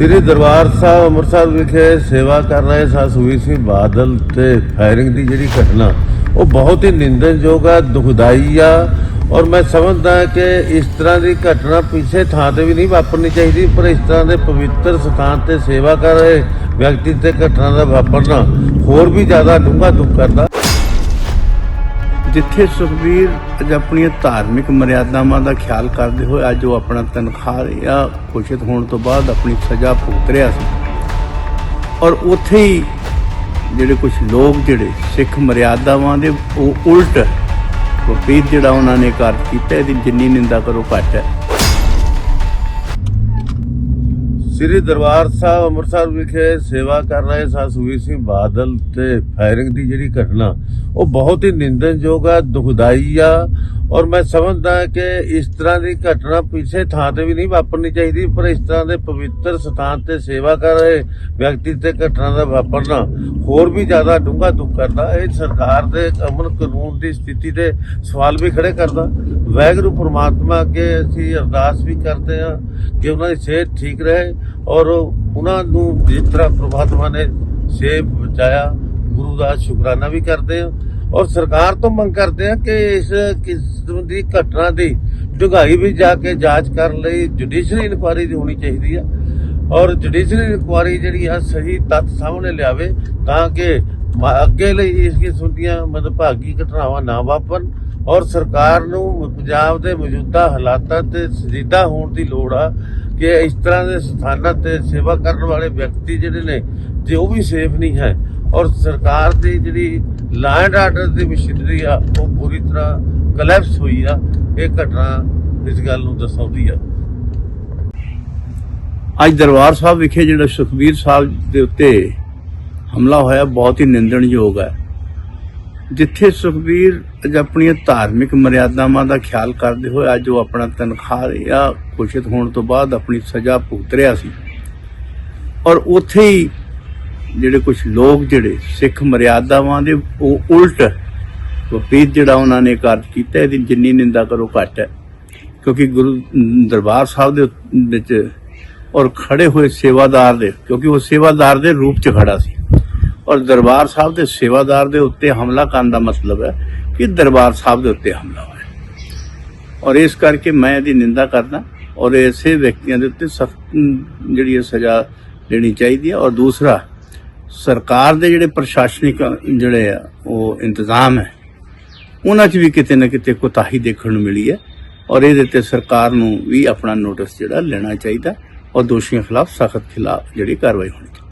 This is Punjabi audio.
ਸ੍ਰੀ ਦਰਬਾਰ ਸਾਹਿਬ ਅੰਮ੍ਰਿਤਸਰ ਵਿਖੇ ਸੇਵਾ ਕਰ ਰਹੇ ਸਾ ਸੁਖਬੀਰ ਸਿੰਘ ਬਾਦਲ ਤੇ ਫਾਇਰਿੰਗ ਦੀ ਜਿਹੜੀ ਘਟਨਾ, ਉਹ ਬਹੁਤ ਹੀ ਨਿੰਦਣਯੋਗ ਆ, ਦੁਖਦਾਈ ਆ। ਔਰ ਮੈਂ ਸਮਝਦਾ ਕਿ ਇਸ ਤਰ੍ਹਾਂ ਦੀ ਘਟਨਾ ਪਿੱਛੇ ਥਾਂ ਤੇ ਵੀ ਨਹੀਂ ਵਾਪਰਨੀ ਚਾਹੀਦੀ, ਪਰ ਇਸ ਤਰ੍ਹਾਂ ਦੇ ਪਵਿੱਤਰ ਸਥਾਨ ਤੇ ਸੇਵਾ ਕਰ ਰਹੇ ਵਿਅਕਤੀ ਤੇ ਘਟਨਾ ਦਾ ਵਾਪਰਨਾ ਹੋਰ ਵੀ ਜ਼ਿਆਦਾ ਡੂੰਘਾ ਦੁੱਖ ਕਰਦਾ। ਜਿੱਥੇ ਸੁਖਬੀਰ ਅੱਜ ਆਪਣੀਆਂ ਧਾਰਮਿਕ ਮਰਿਆਦਾਵਾਂ ਦਾ ਖਿਆਲ ਕਰਦੇ ਹੋਏ ਅੱਜ ਉਹ ਆਪਣਾ ਤਨਖਾਹ ਜਾਂ ਘੋਸ਼ਿਤ ਹੋਣ ਤੋਂ ਬਾਅਦ ਆਪਣੀ ਸਜ਼ਾ ਭੁਗਤ ਰਿਹਾ ਸੀ। ਔਰ ਉੱਥੇ ਹੀ ਜਿਹੜੇ ਕੁਝ ਲੋਕ ਜਿਹੜੇ ਸਿੱਖ ਮਰਿਆਦਾਵਾਂ ਦੇ, ਉਹ ਉਲਟ ਵਿਪਰੀਤ ਜਿਹੜਾ ਉਹਨਾਂ ਨੇ ਕਾਰਜ ਕੀਤਾ, ਇਹਦੀ ਜਿੰਨੀ ਨਿੰਦਾ ਕਰੋ ਘੱਟ ਹੈ। ਸ੍ਰੀ ਦਰਬਾਰ ਸਾਹਿਬ ਅੰਮ੍ਰਿਤਸਰ ਵਿਖੇ ਸੇਵਾ ਕਰ ਰਹੇ ਸਾ ਸੁਖਬੀਰ ਸਿੰਘ ਬਾਦਲ ਤੇ ਫਾਇਰਿੰਗ ਦੀ ਜਿਹੜੀ ਘਟਨਾ, ਉਹ ਬਹੁਤ ਹੀ ਨਿੰਦਣਯੋਗ ਆ, ਦੁਖਦਾਈ ਆ ਔਰ ਮੈਂ ਸਮਝਦਾ ਕਿ ਇਸ ਤਰ੍ਹਾਂ ਦੀ ਘਟਨਾ ਪਿੱਛੇ ਥਾਂ ਤੇ ਵੀ ਨਹੀਂ ਵਾਪਰਨੀ ਚਾਹੀਦੀ, ਪਰ ਇਸ ਤਰ੍ਹਾਂ ਦੇ ਪਵਿੱਤਰ ਸਥਾਨ ਤੇ ਸੇਵਾ ਕਰ ਰਹੇ ਵਿਅਕਤੀ ਤੇ ਘਟਨਾ ਦਾ ਵਾਪਰਨਾ ਹੋਰ ਵੀ ਜ਼ਿਆਦਾ ਡੂੰਘਾ ਦੁੱਖ ਕਰਦਾ। ਇਹ ਸਰਕਾਰ ਦੇ ਅਮਨ ਕਾਨੂੰਨ ਦੀ ਸਥਿਤੀ ਤੇ ਸਵਾਲ ਵੀ ਖੜੇ ਕਰਦਾ। ਵਾਹਿਗੁਰੂ ਪ੍ਰਮਾਤਮਾ ਅੱਗੇ ਅਸੀਂ ਅਰਦਾਸ ਵੀ ਕਰਦੇ ਹਾਂ ਕਿ ਉਹਨਾਂ ਦੀ ਸਿਹਤ ਠੀਕ ਰਹੇ ਔਰ ਉਹਨਾਂ ਨੂੰ ਜਿਸ ਤਰ੍ਹਾਂ ਪ੍ਰਮਾਤਮਾ ਨੇ ਸਿਹਤ ਬਚਾਇਆ, ਗੁਰੂ ਦਾ ਸ਼ੁਕਰਾਨਾ ਵੀ ਕਰਦੇ ਹਾਂ ਔਰ ਸਰਕਾਰ ਤੋਂ ਮੰਗ ਕਰਦੇ ਹਾਂ ਕਿ ਇਸ ਕਿਸਮ ਦੀ ਘਟਨਾ ਦੀ ਡੂੰਘਾਈ ਵੀ ਜਾ ਕੇ ਜਾਂਚ ਕਰਨ ਲਈ ਜੁਡੀਸ਼ਰੀ ਇਨਕੁਆਇਰੀ ਦੀ ਹੋਣੀ ਚਾਹੀਦੀ ਆ ਔਰ ਜੁਡੀਸ਼ਰੀ ਇਨਕੁਆਇਰੀ ਜਿਹੜੀ ਆ ਸਹੀ ਤੱਥ ਸਾਹਮਣੇ ਲਿਆਵੇ ਤਾਂ ਕਿ ਅੱਗੇ ਲਈ ਇਸ ਕਿਸਮ ਦੀਆਂ ਮਦਭਾਗੀ ਘਟਨਾਵਾਂ ਨਾ ਵਾਪਰਨ ਔਰ ਸਰਕਾਰ ਨੂੰ ਪੰਜਾਬ ਦੇ ਮੌਜੂਦਾ ਹਾਲਾਤਾਂ ਤੇ ਸਜੀਦਾ ਹੋਣ ਦੀ ਲੋੜ ਆ ਕਿ ਇਸ ਤਰ੍ਹਾਂ ਦੇ ਸਥਾਨਾਂ ਤੇ ਸੇਵਾ ਕਰਨ ਵਾਲੇ ਵਿਅਕਤੀ ਜਿਹੜੇ ਨੇ, ਜੇ ਉਹ ਵੀ ਸੇਫ ਨਹੀਂ ਹੈ ਔਰ ਸਰਕਾਰ ਦੀ ਜਿਹੜੀ ਲੈਂਡ ਆਰਡਰ ਦੀ ਮਸ਼ੀਨਰੀ ਆ, ਉਹ ਪੂਰੀ ਤਰ੍ਹਾਂ ਕਲੈਪਸ ਹੋਈ ਆ, ਇਹ ਘਟਨਾ ਇਸ ਗੱਲ ਨੂੰ ਦਰਸਾਉਂਦੀ ਆ। ਅੱਜ ਦਰਬਾਰ ਸਾਹਿਬ ਵਿਖੇ ਜਿਹੜਾ ਸੁਖਬੀਰ ਸਾਹਿਬ ਦੇ ਉੱਤੇ ਹਮਲਾ ਹੋਇਆ, ਬਹੁਤ ਹੀ ਨਿੰਦਣਯੋਗ ਹੈ। ਜਿੱਥੇ ਸੁਖਬੀਰ ਅੱਜ ਆਪਣੀਆਂ ਧਾਰਮਿਕ ਮਰਿਆਦਾਵਾਂ ਦਾ ਖਿਆਲ ਕਰਦੇ ਹੋਏ ਅੱਜ ਉਹ ਆਪਣਾ ਤਨਖਾਹ ਜਾਂ ਘੋਸ਼ਿਤ ਹੋਣ ਤੋਂ ਬਾਅਦ ਆਪਣੀ ਸਜ਼ਾ ਭੁਗਤ ਰਿਹਾ ਸੀ। ਔਰ ਉੱਥੇ ਹੀ ਜਿਹੜੇ ਕੁਝ ਲੋਕ ਜਿਹੜੇ ਸਿੱਖ ਮਰਿਆਦਾਵਾਂ ਦੇ, ਉਹ ਉਲਟ ਵਿਪਰੀਤ ਜਿਹੜਾ ਉਹਨਾਂ ਨੇ ਕਾਰਜ ਕੀਤਾ, ਇਹਦੀ ਜਿੰਨੀ ਨਿੰਦਾ ਕਰੋ ਘੱਟ ਹੈ। ਕਿਉਂਕਿ ਗੁਰੂ ਦਰਬਾਰ ਸਾਹਿਬ ਦੇ ਵਿੱਚ ਔਰ ਖੜੇ ਹੋਏ ਸੇਵਾਦਾਰ ਦੇ, ਕਿਉਂਕਿ ਉਹ ਸੇਵਾਦਾਰ ਦੇ ਰੂਪ 'ਚ ਖੜਾ ਸੀ। ਔਰ ਦਰਬਾਰ ਸਾਹਿਬ ਦੇ ਸੇਵਾਦਾਰ ਦੇ ਉੱਤੇ ਹਮਲਾ ਕਰਨ ਦਾ ਮਤਲਬ ਹੈ ਕਿ ਦਰਬਾਰ ਸਾਹਿਬ ਦੇ ਉੱਤੇ ਹਮਲਾ ਹੋਇਆ। ਔਰ ਇਸ ਕਰਕੇ ਮੈਂ ਇਹਦੀ ਨਿੰਦਾ ਕਰਦਾ ਔਰ ਐਸੇ ਵਿਅਕਤੀਆਂ ਦੇ ਉੱਤੇ ਸਖਤ ਜਿਹੜੀ ਹੈ ਸਜ਼ਾ ਦੇਣੀ ਚਾਹੀਦੀ ਹੈ ਔਰ ਦੂਸਰਾ, ਸਰਕਾਰ ਦੇ ਜਿਹੜੇ ਪ੍ਰਸ਼ਾਸਨਿਕ ਜਿਹੜੇ ਆ, ਉਹ ਇੰਤਜ਼ਾਮ ਹੈ, ਉਹਨਾਂ 'ਚ ਵੀ ਕਿਤੇ ਨਾ ਕਿਤੇ ਕੋਤਾਹੀ ਦੇਖਣ ਨੂੰ ਮਿਲੀ ਹੈ ਔਰ ਇਹਦੇ ਤੇ ਸਰਕਾਰ ਨੂੰ ਵੀ ਆਪਣਾ ਨੋਟਿਸ ਜਿਹੜਾ ਲੈਣਾ ਚਾਹੀਦਾ ਔਰ ਦੋਸ਼ੀਆਂ ਖਿਲਾਫ ਸਖਤ ਖਿਲਾਫ ਜਿਹੜੀ ਕਾਰਵਾਈ ਹੋਣੀ ਚਾਹੀਦੀ